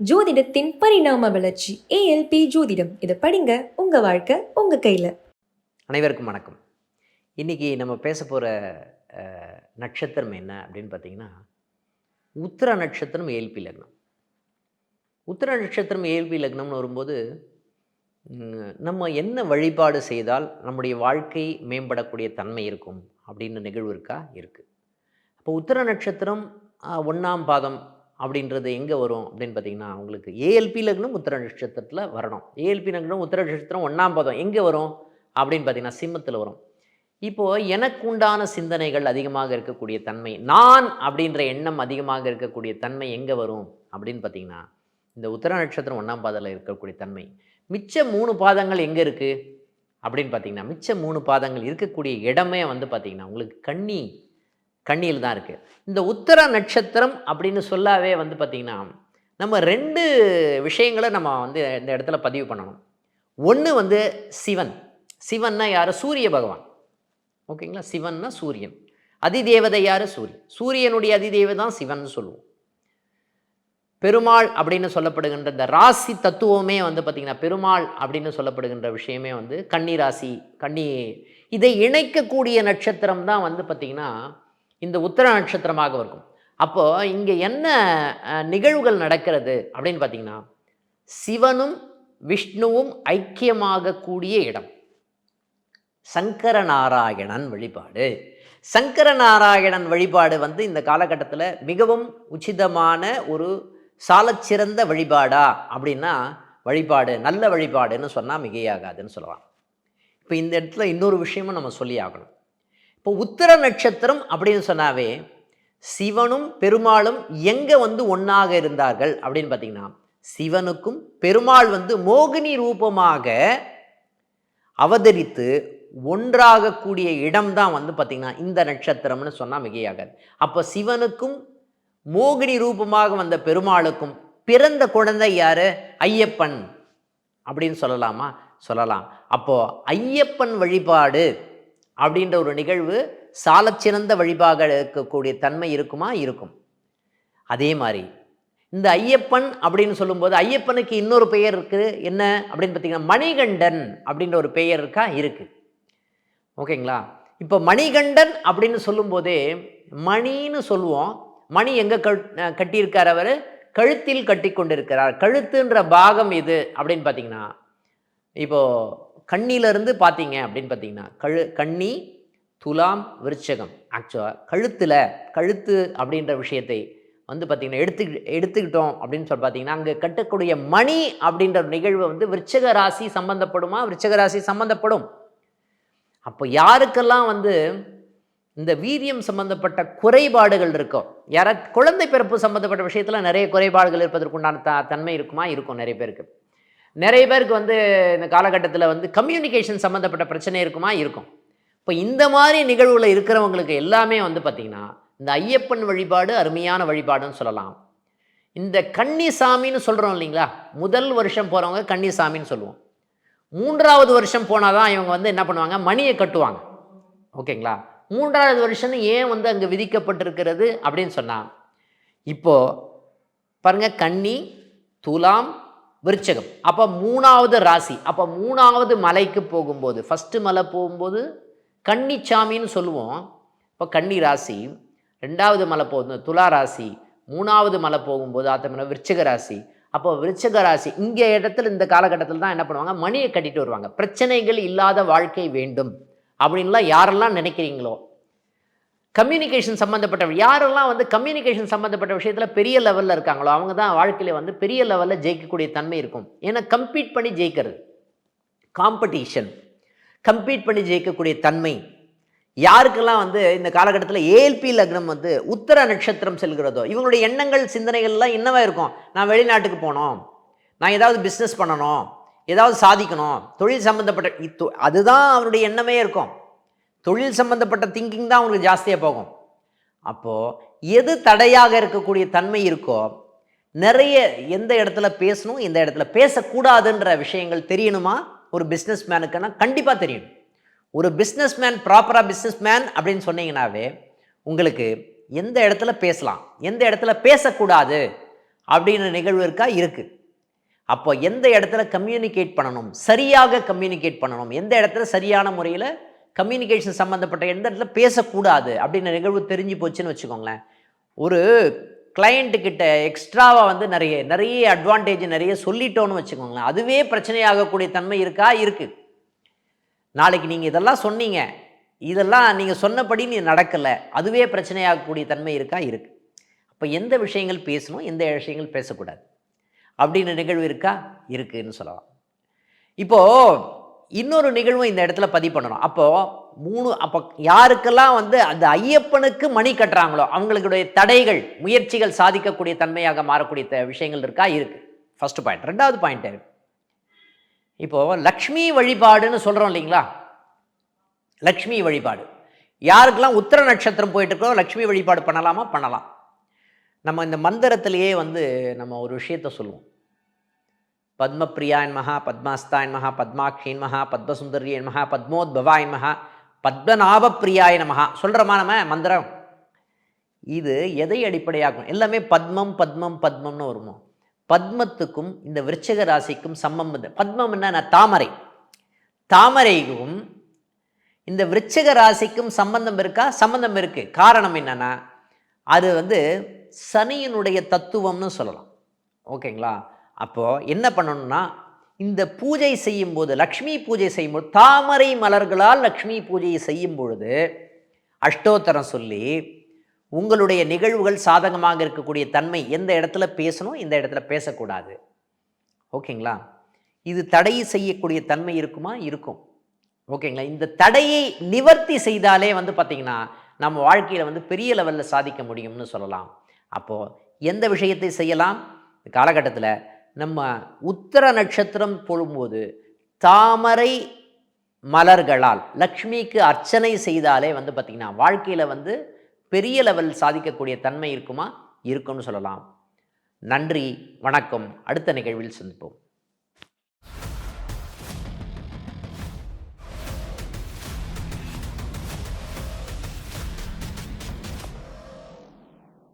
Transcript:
ஜோதிடத்தின் பரிணாம வளர்ச்சி ஏஎல்பி ஜோதிடம். இதை படிங்க உங்க வாழ்க்கை உங்க கையில. அனைவருக்கும் வணக்கம். இன்றைக்கி நம்ம பேச போகிற நட்சத்திரம் என்ன அப்படின்னு பார்த்தீங்கன்னா உத்திர நட்சத்திரம் ஏல்பி லக்னம். உத்திர நட்சத்திரம் ஏல்பி லக்னம்னு வரும்போது நம்ம என்ன வழிபாடு செய்தால் நம்முடைய வாழ்க்கை மேம்படக்கூடிய தன்மை இருக்கும் அப்படின்னு நிகழ்வு இருக்கா? இருக்குது அப்போ உத்திர நட்சத்திரம் ஒன்றாம் பாதம் அப்படின்றது எங்கே வரும் அப்படின்னு பார்த்தீங்கன்னா உங்களுக்கு ஏஎல்பி லக்னம் உத்திர நட்சத்திரத்தில் வரணும். ஏஎல்பி லக்னம் உத்திர நட்சத்திரம் ஒன்றாம் பாதம். எங்கே வரும்? அப்படின்னு பார்த்தீங்கன்னா சிம்மத்தில் வரும். இப்போது எனக்கு உண்டான சிந்தனைகள் அதிகமாக இருக்கக்கூடிய தன்மை நான் அப்படின்ற எண்ணம் அதிகமாக இருக்கக்கூடிய தன்மை எங்கே வரும்? அப்படின்னு பார்த்தீங்கன்னா இந்த உத்தர நட்சத்திரம் ஒன்றாம் பாதத்தில் இருக்கக்கூடிய தன்மை. மிச்ச மூணு பாதங்கள் எங்கே இருக்குது அப்படின்னு பார்த்தீங்கன்னா மிச்ச மூணு பாதங்கள் இருக்கக்கூடிய இடமே வந்து பார்த்திங்கன்னா உங்களுக்கு கண்ணி கண்ணியில் தான் இருக்குது இந்த உத்தர நட்சத்திரம் அப்படின்னு சொல்லாவே வந்து பார்த்திங்கன்னா நம்ம ரெண்டு விஷயங்களை நம்ம வந்து இந்த இடத்துல பதிவு பண்ணணும். ஒன்று வந்து சிவன். சிவன்னா யார்? சூரிய பகவான். ஓகேங்களா? சிவன்னா சூரியன். அதிதேவதை யார்? சூரியன். சூரியனுடைய அதிதேவை தான் சிவன் சொல்லுவோம். பெருமாள் அப்படின்னு சொல்லப்படுகின்ற இந்த ராசி தத்துவமே வந்து பார்த்திங்கன்னா பெருமாள் அப்படின்னு சொல்லப்படுகின்ற விஷயமே வந்து கன்னி ராசி கன்னி இதை இணைக்கக்கூடிய நட்சத்திரம் தான் வந்து பார்த்திங்கன்னா இந்த உத்தர நட்சத்திரமாக இருக்கும். அப்போது இங்கே என்ன நிகழ்வுகள் நடக்கிறது அப்படின்னு பார்த்தீங்கன்னா சிவனும் விஷ்ணுவும் ஐக்கியமாகக்கூடிய இடம். சங்கர நாராயணன் வழிபாடு. சங்கர நாராயணன் வழிபாடு வந்து இந்த காலகட்டத்தில் மிகவும் உச்சிதமான ஒரு சாலச்சிறந்த வழிபாடா அப்படின்னா வழிபாடு நல்ல வழிபாடுன்னு சொன்னால் மிகையாகாதுன்னு சொல்லலாம். இப்போ இந்த இடத்துல இன்னொரு விஷயமும் நம்ம சொல்லி ஆகணும். இப்போ உத்திர நட்சத்திரம் அப்படின்னு சொன்னாவே சிவனும் பெருமாளும் எங்கே வந்து ஒன்றாக இருந்தார்கள் அப்படின்னு பார்த்தீங்கன்னா சிவனுக்கும் பெருமாள் வந்து மோகினி ரூபமாக அவதரித்து ஒன்றாகக்கூடிய இடம்தான் வந்து பார்த்திங்கன்னா இந்த நட்சத்திரம்னு சொன்னால் மிகையாகாது. அப்போ சிவனுக்கும் மோகினி ரூபமாக வந்த பெருமாளுக்கும் பிறந்த குழந்தை யார்? ஐயப்பன் அப்படின்னு சொல்லலாமா? சொல்லலாம். அப்போது ஐயப்பன் வழிபாடு அப்படின்ற ஒரு நிகழ்வு சாலச்சிறந்த வழிபாக இருக்கக்கூடிய தன்மை இருக்குமா? இருக்கும். அதே மாதிரி இந்த ஐயப்பன் அப்படின்னு சொல்லும்போது ஐயப்பனுக்கு இன்னொரு பெயர் இருக்குது என்ன அப்படின்னு பார்த்தீங்கன்னா மணிகண்டன் அப்படின்ற ஒரு பெயர் இருக்கா? இருக்குது ஓகேங்களா? இப்போ மணிகண்டன் அப்படின்னு சொல்லும்போதே மணின்னு சொல்லுவோம். மணி எங்கே கட் கட்டியிருக்கார் அவர்? கழுத்தில் கட்டி கொண்டிருக்கிறார் கழுத்துன்ற பாகம் எது அப்படின்னு பார்த்தீங்கன்னா இப்போது கண்ணிலிருந்து பார்த்தீங்க அப்படின்னு பார்த்தீங்கன்னா கழு கண்ணி துலாம் விருச்சகம். ஆக்சுவலாக கழுத்தில் கழுத்து அப்படின்ற விஷயத்தை வந்து பார்த்திங்கன்னா எடுத்து எடுத்துக்கிட்டோம் அப்படின்னு சொல்லி பார்த்தீங்கன்னா அங்கே கட்டக்கூடிய மணி அப்படின்ற நிகழ்வு வந்து விருச்சக ராசி சம்பந்தப்படுமா? விருச்சக ராசி சம்பந்தப்படும். அப்போ யாருக்கெல்லாம் வந்து இந்த வீரியம் சம்பந்தப்பட்ட குறைபாடுகள் இருக்கும் யாரா குழந்தை பிறப்பு சம்பந்தப்பட்ட விஷயத்தில் நிறைய குறைபாடுகள் இருப்பதற்குண்டான த தன்மை இருக்குமா? இருக்கும் நிறைய பேருக்கு. நிறைய பேருக்கு வந்து இந்த காலகட்டத்தில் வந்து கம்யூனிகேஷன் சம்மந்தப்பட்ட பிரச்சனை இருக்குமா? இருக்கும். இப்போ இந்த மாதிரி நிகழ்வுல இருக்கிறவங்களுக்கு எல்லாமே வந்து பார்த்திங்கன்னா இந்த ஐயப்பன் வழிபாடு அருமையான வழிபாடுன்னு சொல்லலாம். இந்த கன்னிசாமின்னு சொல்கிறோம் இல்லைங்களா? முதல் வருஷம் போகிறவங்க கன்னிசாமின்னு சொல்லுவோம். மூன்றாவது வருஷம் போனால் தான் இவங்க வந்து என்ன பண்ணுவாங்க? மணியை கட்டுவாங்க. ஓகேங்களா? மூன்றாவது வருஷம்னு ஏன் வந்து அங்கே விதிக்கப்பட்டிருக்கிறது அப்படின்னு சொன்னால் இப்போது பாருங்கள் கன்னி துலாம் விருச்சகம். அப்போ மூணாவது ராசி. அப்போ மூணாவது மலைக்கு போகும்போது ஃபஸ்ட்டு மலை போகும்போது கன்னிச்சாமின்னு சொல்லுவோம். இப்போ கன்னி ராசி ரெண்டாவது மலை போகுது துலா ராசி மூணாவது மலை போகும்போது ஆத்தமில் விருச்சக ராசி. அப்போ விருச்சக ராசி இங்கே இடத்துல இந்த காலகட்டத்தில் தான் என்ன பண்ணுவாங்க? மணியை கட்டிட்டு வருவாங்க. பிரச்சனைகள் இல்லாத வாழ்க்கை வேண்டும். அப்படின்லாம் யாரெல்லாம் நினைக்கிறீங்களோ கம்யூனிகேஷன் சம்மந்தப்பட்ட யாரெல்லாம் வந்து கம்யூனிகேஷன் சம்மந்தப்பட்ட விஷயத்தில் பெரிய லெவலில் இருக்காங்களோ அவங்க தான் வாழ்க்கையில் வந்து பெரிய லெவலில் ஜெயிக்கக்கூடிய தன்மை இருக்கும். ஏன்னா கம்பீட் பண்ணி ஜெயிக்கிறது. காம்படிஷன் கம்பீட் பண்ணி ஜெயிக்கக்கூடிய தன்மை. யாருக்கெல்லாம் வந்து இந்த காலகட்டத்தில் ஏஎல்பி லக்னம் வந்து உத்தர நட்சத்திரம் செல்கிறதோ இவங்களுடைய எண்ணங்கள் சிந்தனைகள்லாம் என்னவா இருக்கும்? நான் வெளிநாட்டுக்கு போகணும். நான் ஏதாவது பிஸ்னஸ் பண்ணணும். ஏதாவது சாதிக்கணும். தொழில் சம்மந்தப்பட்ட இத்து- அதுதான் அவருடைய எண்ணமே இருக்கும். தொழில் சம்மந்தப்பட்ட திங்கிங் தான் அவங்களுக்கு ஜாஸ்தியாக போகும். அப்போது எது தடையாக இருக்கக்கூடிய தன்மை இருக்கோ நிறைய எந்த இடத்துல பேசணும் எந்த இடத்துல பேசக்கூடாதுன்ற விஷயங்கள் தெரியணுமா? ஒரு பிஸ்னஸ் மேனுக்குன்னா கண்டிப்பாக தெரியணும். ஒரு பிஸ்னஸ் மேன் ப்ராப்பராக பிஸ்னஸ் மேன் அப்படின்னு சொன்னீங்கன்னாவே உங்களுக்கு எந்த இடத்துல பேசலாம் எந்த இடத்துல பேசக்கூடாது அப்படின்ற நிகழ்வு இருக்கா? இருக்குது அப்போ எந்த இடத்துல கம்யூனிகேட் பண்ணணும் சரியாக கம்யூனிகேட் பண்ணணும் எந்த இடத்துல சரியான முறையில் கம்யூனிகேஷன் சம்மந்தப்பட்ட எந்த இடத்துல பேசக்கூடாது அப்படின்ற நிகழ்வு தெரிஞ்சு போச்சுன்னு வச்சுக்கோங்களேன். ஒரு கிளையண்ட்டு கிட்ட எக்ஸ்ட்ராவாக வந்து நிறைய நிறைய அட்வான்டேஜ் நிறைய சொல்லிட்டோன்னு வச்சுக்கோங்களேன். அதுவே பிரச்சனையாகக்கூடிய தன்மை இருக்கா? இருக்குது நாளைக்கு நீங்கள் இதெல்லாம் சொன்னீங்க. இதெல்லாம் நீங்கள் சொன்னபடி நீ நடக்கலை. அதுவே பிரச்சனையாகக்கூடிய தன்மை இருக்கா? இருக்குது அப்போ எந்த விஷயங்கள் பேசணும்? எந்த விஷயங்கள் பேசக்கூடாது. அப்படின்னு நிகழ்வு இருக்கா? இருக்குன்னு சொல்லலாம். இப்போது இன்னொரு நிகழ்வும் இந்த இடத்துல பதிவு பண்ணணும். அப்போது மூணு அப்போ யாருக்கெல்லாம் வந்து அந்த ஐயப்பனுக்கு மணி கட்டுறாங்களோ அவங்களுடைய தடைகள் முயற்சிகள் சாதிக்கக்கூடிய தன்மையாக மாறக்கூடிய த- விஷயங்கள் இருக்கா? இருக்குது ஃபஸ்ட்டு பாயிண்ட் ரெண்டாவது பாயிண்ட்டு இப்போது லக்ஷ்மி வழிபாடுன்னு சொல்கிறோம் இல்லைங்களா? லக்ஷ்மி வழிபாடு. யாருக்கெல்லாம் உத்தர நட்சத்திரம் போயிட்டுருக்கோ லக்ஷ்மி வழிபாடு பண்ணலாமா? பண்ணலாம். நம்ம இந்த மந்திரத்திலேயே வந்து நம்ம ஒரு விஷயத்த சொல்லுவோம். பத்மபிரியாயன் மகா பத்மாஸ்தாயன் மகா பத்மாட்சியின் மகா பத்மசுந்தரியன் மகா பத்மோத்பவாயன் மகா பத்மநாபப்பிரியாய நமகா சொல்கிறோமா நம்ம? மந்திரம். இது எதை அடிப்படையாகும் எல்லாமே பத்மம் பத்மம் பத்மம்னு வருமோ? பத்மத்துக்கும் இந்த விருச்சக ராசிக்கும் சம்பந்தம் பத்மம் என்ன தாமரை. தாமரைக்கும் இந்த விருச்சக ராசிக்கும் சம்பந்தம் இருக்கா? சம்பந்தம் இருக்கு. காரணம் என்னென்னா அது வந்து சனியினுடைய தத்துவம்னு சொல்லலாம். ஓகேங்களா? அப்போது என்ன பண்ணணும்னா இந்த பூஜை செய்யும்போது லக்ஷ்மி பூஜை செய்யும்போது தாமரை மலர்களால் லக்ஷ்மி பூஜையை செய்யும் பொழுது அஷ்டோத்தரம் சொல்லி உங்களுடைய நிகழ்வுகள் சாதகமாக இருக்கக்கூடிய தன்மை எந்த இடத்துல பேசணும் இந்த இடத்துல பேசக்கூடாது. ஓகேங்களா? இது தடை செய்யக்கூடிய தன்மை இருக்குமா? இருக்கும். ஓகேங்களா? இந்த தடையை நிவர்த்தி செய்தாலே வந்து பார்த்திங்கன்னா நம்ம வாழ்க்கையில் வந்து பெரிய லெவலில் சாதிக்க முடியும்னு சொல்லலாம். அப்போது எந்த விஷயத்தை செய்யலாம்? இந்த காலகட்டத்தில் நம்ம உத்தர நட்சத்திரம் போடும்போது தாமரை மலர்களால் லக்ஷ்மிக்கு அர்ச்சனை செய்தாலே வந்து பார்த்திங்கன்னா வாழ்க்கையில் வந்து பெரிய லெவல் சாதிக்கக்கூடிய தன்மை இருக்குமா? இருக்கும்னு சொல்லலாம். நன்றி வணக்கம். அடுத்த நிகழ்வில் சந்திப்போம்.